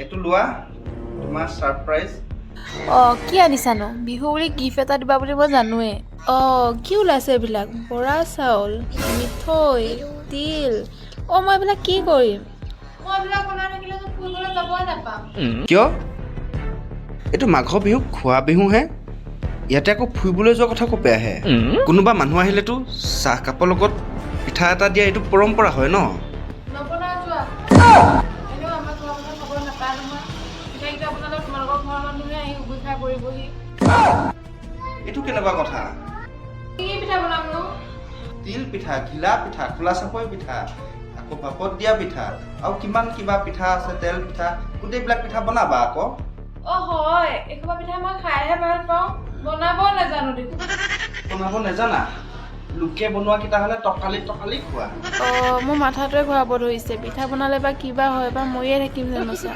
এইটো লোৱা তোমাৰ ছাৰপ্ৰাইজ অঁ কি আনিছানো? বিহু বুলি গিফ্ট এটা দিবা বুলি মই জানোৱেই। অঁ কি ওলাইছে এইবিলাক? বৰা চাউল মিঠৈ তিল। অঁ মই এইবিলাক কি কৰিম? কিয়? এইটো মাঘৰ বিহু খোৱা বিহুহে ইয়াতে আকৌ ফুৰিবলৈ যোৱা কথা কপে আহে। কোনোবা মানুহ আহিলেতো চাহকাপৰ লগত পিঠা এটা দিয়া এইটো পৰম্পৰা হয় ন? নহয় তোমালোকৰ ঘৰৰ মানুহে আহি এইটো কেনেকুৱা কথা? কি পিঠা বনামনো তিল পিঠা ঘিলা পিঠা খোলা চাপৰি পিঠা আকৌ ভাপত দিয়া পিঠা আৰু কিমান কিবা পিঠা আছে তেল পিঠা গোটেইবিলাক পিঠা বনাবা আকৌ। অঁ হয় এসোপা পিঠা মই খাইহে ভাল পাওঁ। বনাবও নাজানো দেখোন। বনাব নাজানা? লোকে বনোৱা কেইটা হ'লে টকালি টকালি খোৱা। অঁ মোৰ মাথাটোৱে ঘূৰাব ধৰিছে। পিঠা বনালে বা কিবা হয় বা মৰিয়ে থাকিম জানো চা